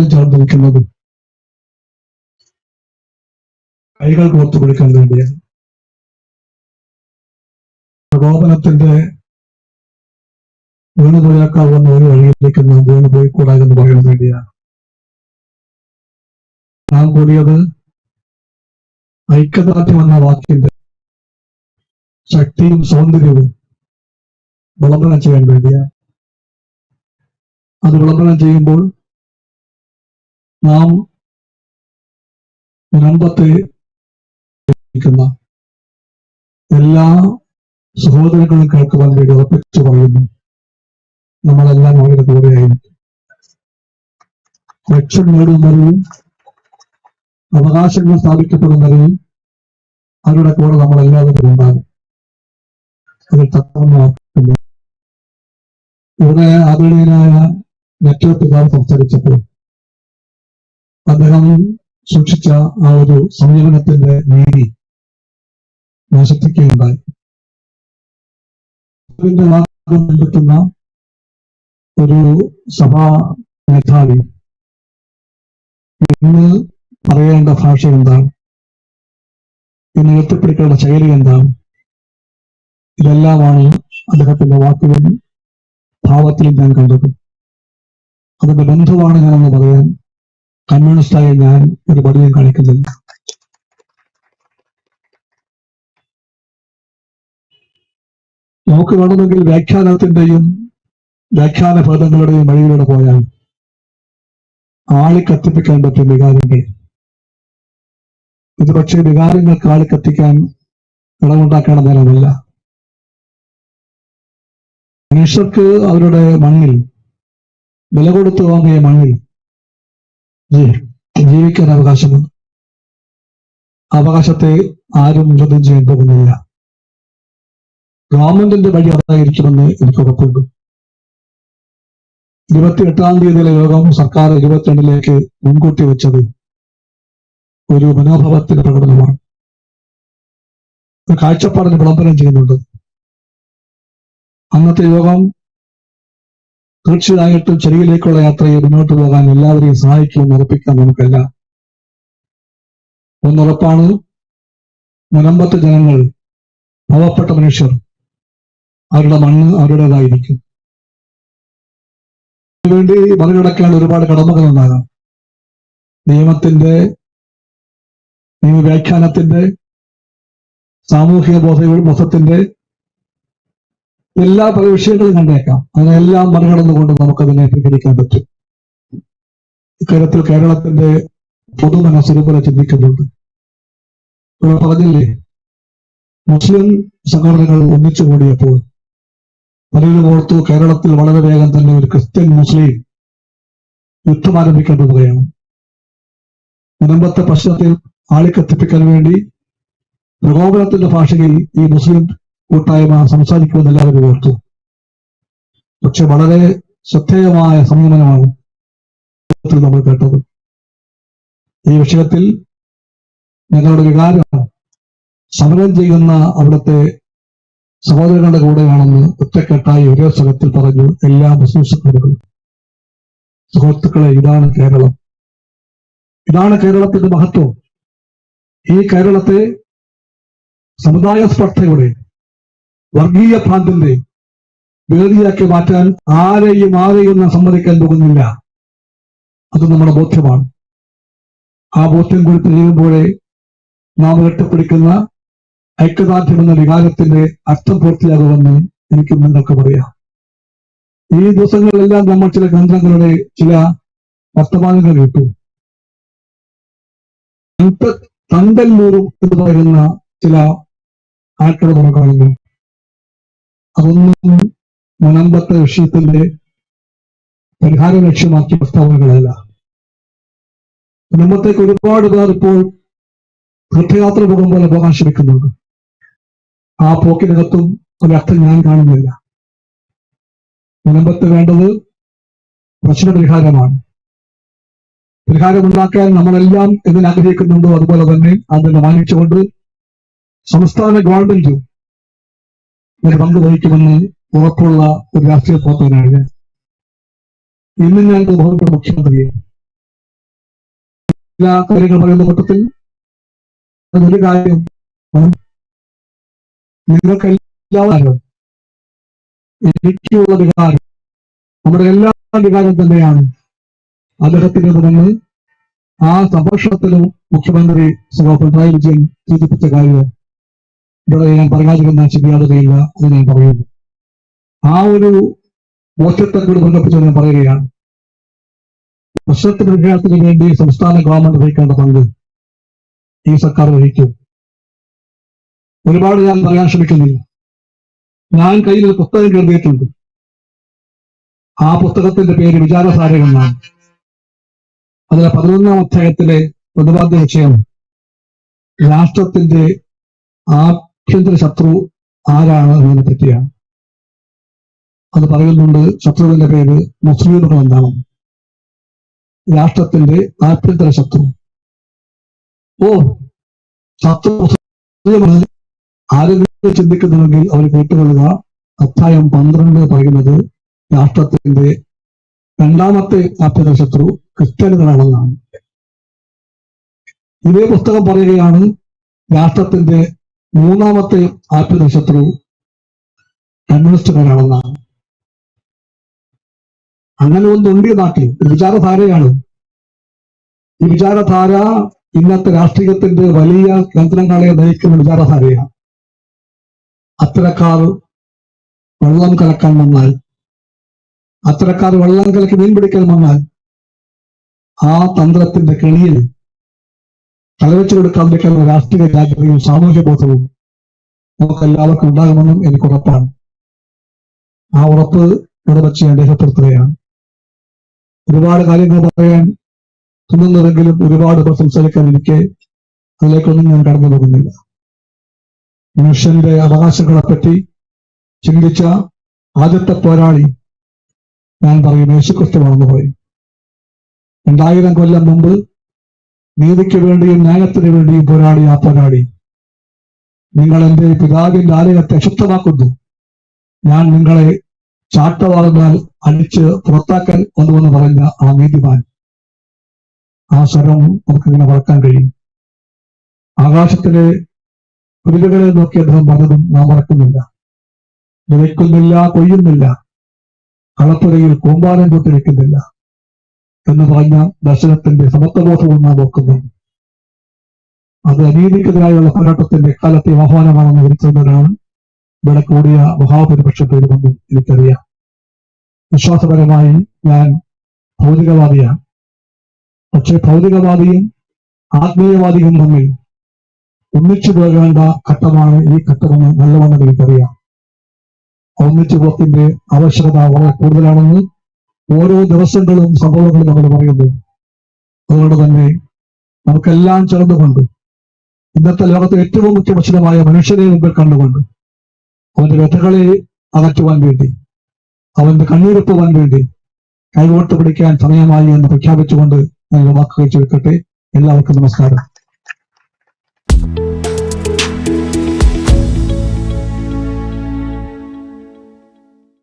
എല്ലാവരും ചേർന്ന് നിൽക്കുന്നത് കൈകൾ കോർത്തു പിടിക്കാൻ വേണ്ടിയാണ് പ്രകോപനത്തിന്റെ വീണുപോയാക്കാവുന്ന ഒരു വഴിയിലേക്ക് നാം വീണുപോയിക്കൂടാ എന്ന് പറയാൻ വേണ്ടിയാണ് നാം കൂടിയത് ഐക്യദാർഢ്യം എന്ന വാക്കിന്റെ ശക്തിയും സൗന്ദര്യവും വിളംബരം ചെയ്യാൻ വേണ്ടിയാണ് അത് വിളംബരം ചെയ്യുമ്പോൾ നാം മുനമ്പത്തെ എല്ലാ സഹോദരങ്ങളും കേൾക്കുവാൻ വേണ്ടി ഉറപ്പിച്ചു പറയുന്നു. നമ്മളെല്ലാം അവരുടെ കൂടെയായിരിക്കും ലക്ഷ്യം നേടുന്നവരെയും അവകാശങ്ങൾ സ്ഥാപിക്കപ്പെടുന്നവരെയും അവരുടെ കൂടെ നമ്മളെല്ലാവരും ഉണ്ടാകും. അതിൽ തത്വമാക്കുന്നു ഇവിടെ ആദരണീയനായ നെറ്റ്വർക്ക് പിതാവ് സംസാരിച്ചപ്പോൾ അദ്ദേഹം സൂക്ഷിച്ച ആ ഒരു സംയമനത്തിന്റെ നീതി നശിപ്പിക്കുകയുണ്ടായി ഭാഗം നിൽക്കുന്ന ഒരു സഭാ മേധാവി ഇന്ന് പറയേണ്ട ഭാഷ എന്താണ്? ഇന്ന് ഉയർത്തിപ്പിടിക്കേണ്ട ശൈലി എന്താണ്? ഇതെല്ലാമാണ് അദ്ദേഹത്തിന്റെ വാക്കുകളിൽ ഭാവത്തിലും ഞാൻ കണ്ടത്. അതിന്റെ ബന്ധുവാണ് ഞാനെന്ന് പറയാൻ കമ്മ്യൂണിസ്റ്റായ ഞാൻ ഒരു പടിയും കാണിക്കുന്നില്ല. നമുക്ക് വേണമെങ്കിൽ വ്യാഖ്യാനത്തിന്റെയും വ്യാഖ്യാന ഭേദങ്ങളുടെയും വഴിയിലൂടെ പോയാൽ ആളി കത്തിപ്പിക്കാൻ പറ്റും വികാരങ്ങൾ. ഇത് പക്ഷേ വികാരങ്ങൾക്ക് ആളി കത്തിക്കാൻ ഇടമുണ്ടാക്കേണ്ട നേരമല്ല മനുഷ്യർക്ക് അവരുടെ മണ്ണിൽ വില കൊടുത്തു വാങ്ങിയ മണ്ണിൽ ജീവിക്കാൻ അവകാശമുണ്ട് അവകാശത്തെ ആരും ചോദ്യം ചെയ്യാൻ പോകുന്നില്ല. ഗവൺമെന്റിന്റെ വഴി അതായിരിക്കുമെന്ന് എനിക്ക് ഉറപ്പുണ്ട്. ഇരുപത്തിയെട്ടാം തീയതിയിലെ യോഗം സർക്കാർ ഇരുപത്തിരണ്ടിലേക്ക് മുൻകൂട്ടി വെച്ചത് ഒരു മനോഭാവത്തിന്റെ പ്രകടനമാണ്. കാഴ്ചപ്പാടിന് വിളംബരം ചെയ്യുന്നുണ്ട്. അന്നത്തെ യോഗം തീർച്ചയായിട്ടും ചെറിയിലേക്കുള്ള യാത്രയെ മുന്നോട്ട് പോകാൻ എല്ലാവരെയും സഹായിക്കുമെന്ന് ഉറപ്പിക്കാൻ നമുക്കല്ല. ഒന്നുറപ്പാണ് മുനമ്പത്തെ ജനങ്ങൾ പാവപ്പെട്ട മനുഷ്യർ അവരുടെ മണ്ണ് അവരുടേതായിരിക്കും. അതിനുവേണ്ടി മറികടക്കാൻ ഒരുപാട് കടമകൾ ഉണ്ടാകാം നിയമത്തിന്റെ നിയമവ്യാഖ്യാനത്തിന്റെ സാമൂഹിക ബോധ ബോധത്തിന്റെ എല്ലാ വിഷയങ്ങളും കണ്ടേക്കാം അതിനെല്ലാം മറികടന്നുകൊണ്ട് നമുക്കതിനെ പരിഹരിക്കാൻ പറ്റും. ഇക്കാര്യത്തിൽ കേരളത്തിന്റെ പൊതുമനസ്സൊരു പോലെ ചിന്തിക്കുന്നുണ്ട്. ഇവിടെ പറഞ്ഞില്ലേ? മുസ്ലിം സംഘടനകൾ ഒന്നിച്ചു കൂടിയപ്പോൾ പലരും ഓർത്തു കേരളത്തിൽ വളരെ വേഗം തന്നെ ഒരു ക്രിസ്ത്യൻ മുസ്ലിം യുദ്ധം ആരംഭിക്കാൻ പോവുകയാണ് മുനമ്പത്തെ പ്രശ്നത്തിൽ ആളിക്കത്തിപ്പിക്കാൻ വേണ്ടി പ്രകോപനത്തിന്റെ ഭാഷയിൽ ഈ മുസ്ലിം കൂട്ടായ്മ സംസാരിക്കുമെന്ന് എല്ലാവരും ഓർത്തു പക്ഷെ വളരെ ശ്രദ്ധേയമായ സംയമനമാണ് നമ്മൾ കേട്ടത്. ഈ വിഷയത്തിൽ ഞങ്ങളുടെ വികാരം സമരം ചെയ്യുന്ന അവിടുത്തെ സഹോദരങ്ങളുടെ കൂടെയാണെന്ന് ഒറ്റക്കെട്ടായി ഒരേ സ്ഥലത്തിൽ പറഞ്ഞു എല്ലാ മുസ്ലിം സുഹൃത്തുക്കളെ ഇതാണ് കേരളം. ഇതാണ് കേരളത്തിന്റെ മഹത്വം. ഈ കേരളത്തെ സമുദായ സ്പർദ്ധയുടെ വർഗീയ ഭ്രാന്തിന്റെ വേദിയാക്കി മാറ്റാൻ ആരെയും ആരെയും നാം സമ്മതിക്കാൻ പോകുന്നില്ല. അത് നമ്മുടെ ബോധ്യമാണ്. ആ ബോധ്യം കൂടി ചെയ്യുമ്പോഴേ നാം ഉയർത്തിപ്പിടിക്കുന്ന ഐക്യദാർഢ്യം എന്ന വികാരത്തിന്റെ അർത്ഥം പൂർത്തിയാകുമെന്ന് എനിക്ക് നിങ്ങൾക്ക് പറയാം. ഈ ദിവസങ്ങളിലെല്ലാം നമ്മൾ ചില ഗ്രന്ഥങ്ങളുടെ ചില വർത്തമാനങ്ങൾ കേട്ടു. തണ്ട- തണ്ടല്ലൂരും എന്ന് പറയുന്ന ചില ആൾക്കാരെ നമ്മൾ കാണുന്നു. അതൊന്നും മുനമ്പത്തെ വിഷയത്തിന്റെ പരിഹാര ലക്ഷ്യമാക്കിയ പ്രസ്താവനകളല്ല. മുനമ്പത്തേക്ക് ഒരുപാട് പേർ ഇപ്പോൾ തീർത്ഥയാത്ര പോകും പോലെ പോകാൻ ശ്രമിക്കുന്നുണ്ട് ആ പോക്കിനകത്തും ഒരർത്ഥം ഞാൻ കാണുന്നില്ല. മുനമ്പത്ത് വേണ്ടത് പ്രശ്നപരിഹാരമാണ്. പരിഹാരമുണ്ടാക്കാൻ നമ്മളെല്ലാം എന്തിനാഗ്രഹിക്കുന്നുണ്ടോ അതുപോലെ തന്നെ അതിനെ മാനിച്ചുകൊണ്ട് സംസ്ഥാന ഗവൺമെന്റും ഒരു പങ്ക് വഹിക്കുമെന്ന് ഉറപ്പുള്ള ഒരു രാഷ്ട്രീയ പ്രവർത്തകനാണ് ഞാൻ. ഇന്ന് ഞാൻ ബഹുമാനപ്പെട്ട മുഖ്യമന്ത്രിയെ എല്ലാ കാര്യങ്ങൾ പറയുന്ന കൂട്ടത്തിൽ അതൊരു കാര്യം നിങ്ങൾക്ക് എല്ലാവരും എനിക്കുള്ള വികാരം നമ്മുടെ എല്ലാ വികാരം തന്നെയാണ് അദ്ദേഹത്തിന് തുടർന്ന് ആ സംഭാഷണത്തിലും മുഖ്യമന്ത്രി ശ്രീ പിണറായി വിജയൻ സൂചിപ്പിച്ച കാര്യം ഇവിടെ ഞാൻ പറയാതിരുന്ന ചെയ്യുക എന്ന് ഞാൻ പറയുന്നു. ആ ഒരു കൂടി ബന്ധപ്പെട്ട് ഞാൻ പറയുകയാണ്. പ്രശ്നത്തിന് വിദ്യാർത്ഥിക്ക് വേണ്ടി സംസ്ഥാന ഗവൺമെന്റ് വഹിക്കേണ്ട പങ്ക് ഈ സർക്കാർ വഹിക്കും. ഒരുപാട് ഞാൻ പറയാൻ ശ്രമിക്കുന്നില്ല. ഞാൻ കയ്യിൽ ഒരു പുസ്തകം കരുതിയിട്ടുണ്ട് ആ പുസ്തകത്തിന്റെ പേര് വിചാരസാരകളാണ് എന്നാണ് അതിലെ പതിനൊന്നാം അധ്യായത്തിലെ പ്രതിപാദ്യ വിഷയം രാഷ്ട്രത്തിന്റെ ആഭ്യന്തര ശത്രു ആരാണ് എന്നതിനെ പറ്റിയാണ്. അത് പറയുന്നുണ്ട് ശത്രുവിന്റെ പേര് മുസ്ലിമുകൾ എന്നാണ്. രാഷ്ട്രത്തിന്റെ ആഭ്യന്തര ശത്രു. ഓ ശത്രു ആരെങ്കിലും ചിന്തിക്കുന്നുവെങ്കിൽ അവർ കേട്ടുകൊള്ളുക. അധ്യായം പന്ത്രണ്ട് പറയുന്നത് രാഷ്ട്രത്തിന്റെ രണ്ടാമത്തെ ആഭ്യന്തര ശത്രു ക്രിസ്ത്യാനികളാണെന്നാണ്. ഇതേ പുസ്തകം പറയുകയാണ് രാഷ്ട്രത്തിന്റെ മൂന്നാമത്തെ ആഭ്യന്തര ശത്രു കമ്മ്യൂണിസ്റ്റുകാരാണെന്നാണ് അങ്ങനെ ഒന്നുണ്ട് ഈ നാട്ടിൽ വിചാരധാരയാണ്. ഈ വിചാരധാര ഇന്നത്തെ രാഷ്ട്രീയത്തിന്റെ വലിയ കേന്ദ്രങ്ങളെ നയിക്കുന്ന വിചാരധാരയാണ്. അത്തരക്കാർ വെള്ളം കലക്കാൻ വന്നാൽ അത്തരക്കാർ വെള്ളം കലക്കി മീൻ പിടിക്കാൻ വന്നാൽ ആ തന്ത്രത്തിന്റെ കെണിയിൽ തലവെച്ചു കൊടുക്കാതിരിക്കാനുള്ള രാഷ്ട്രീയ ജാഗ്രതയും സാമൂഹ്യ ബോധവും നമുക്ക് എല്ലാവർക്കും ഉണ്ടാകുമെന്നും എനിക്ക് ഉറപ്പാണ്. ആ ഉറപ്പ് ഇവിടെ വെച്ച് ഞാൻ രേഖപ്പെടുത്തുകയാണ്. ഒരുപാട് കാര്യങ്ങൾ പറയാൻ തോന്നുന്നതെങ്കിലും ഒരുപാട് പേർ സംസാരിക്കാൻ എനിക്ക് അതിലേക്കൊന്നും ഞാൻ കടന്നു പോകുന്നില്ല. മനുഷ്യന്റെ അവകാശങ്ങളെപ്പറ്റി ചിന്തിച്ച ആദ്യത്തെ പോരാളി ഞാൻ പറയും യേശുക്രിസ്തുവാണെന്ന് പറയും. രണ്ടായിരം കൊല്ലം മുമ്പ് നീതിക്ക് വേണ്ടിയും ന്യായത്തിന് വേണ്ടിയും പോരാടി ആ പോരാടി നിങ്ങൾ എന്റെ പിതാവിന്റെ ആലയത്തെ ശുദ്ധമാക്കുന്നു. ഞാൻ നിങ്ങളെ ചാട്ടവാറുന്നാൽ അടിച്ച് പുറത്താക്കാൻ വന്നുവെന്ന് പറഞ്ഞ ആ നീതിമാൻ ആ സ്വരം നമുക്കിങ്ങനെ വളർത്താൻ കഴിയും. ആകാശത്തിലെ പുലികളെ നോക്കി അദ്ദേഹം പറഞ്ഞതും നാം മറക്കുന്നില്ല. വിതയ്ക്കുന്നില്ല കൊയ്യുന്നില്ല. കളപ്പുരയിൽ കൂമ്പാരം കൊത്തിരിക്കുന്നില്ല എന്ന് പറഞ്ഞ ദർശനത്തിന്റെ സമത്വബോധവും നാം ഓർക്കുന്നു. അത് അനീതിക്കെതിരായുള്ള പോരാട്ടത്തിന്റെ കാലത്തെ ആഹ്വാനമാണെന്ന് വിളിച്ചവരാണ് ഇവിടെ കൂടിയ മഹാപരിപക്ഷ പേരുമെന്നും എനിക്കറിയാം. വിശ്വാസപരമായി ഞാൻ ഭൗതികവാദിയാണ്. പക്ഷെ ഭൗതികവാദിയും ആത്മീയവാദിയും തമ്മിൽ ഒന്നിച്ചു പോകേണ്ട ഘട്ടമാണ് ഈ ഘട്ടമെന്ന് നല്ലവണ്ണം എനിക്കറിയാം. ഒന്നിച്ചു പോക്കിന്റെ ആവശ്യകത വളരെ കൂടുതലാണെന്ന് ഓരോ ദിവസങ്ങളും സംഭവങ്ങളും നമ്മൾ പറയുന്നു. അതുകൊണ്ട് തന്നെ നമുക്കെല്ലാം ചേർന്നുകൊണ്ട് ഇന്നത്തെ ലോകത്തെ ഏറ്റവും മുഖ്യവശനമായ മനുഷ്യനെ മുമ്പിൽ കണ്ടുകൊണ്ട് അവന്റെ വ്യഥകളെ അകറ്റുവാൻ വേണ്ടി അവന്റെ കണ്ണീരൊപ്പുവാൻ വേണ്ടി കൈകോട്ട് പിടിക്കാൻ സമയമായി എന്ന് പ്രഖ്യാപിച്ചുകൊണ്ട് ഞാൻ വാക്കുകൾ ചുരുക്കട്ടെ എല്ലാവർക്കും നമസ്കാരം.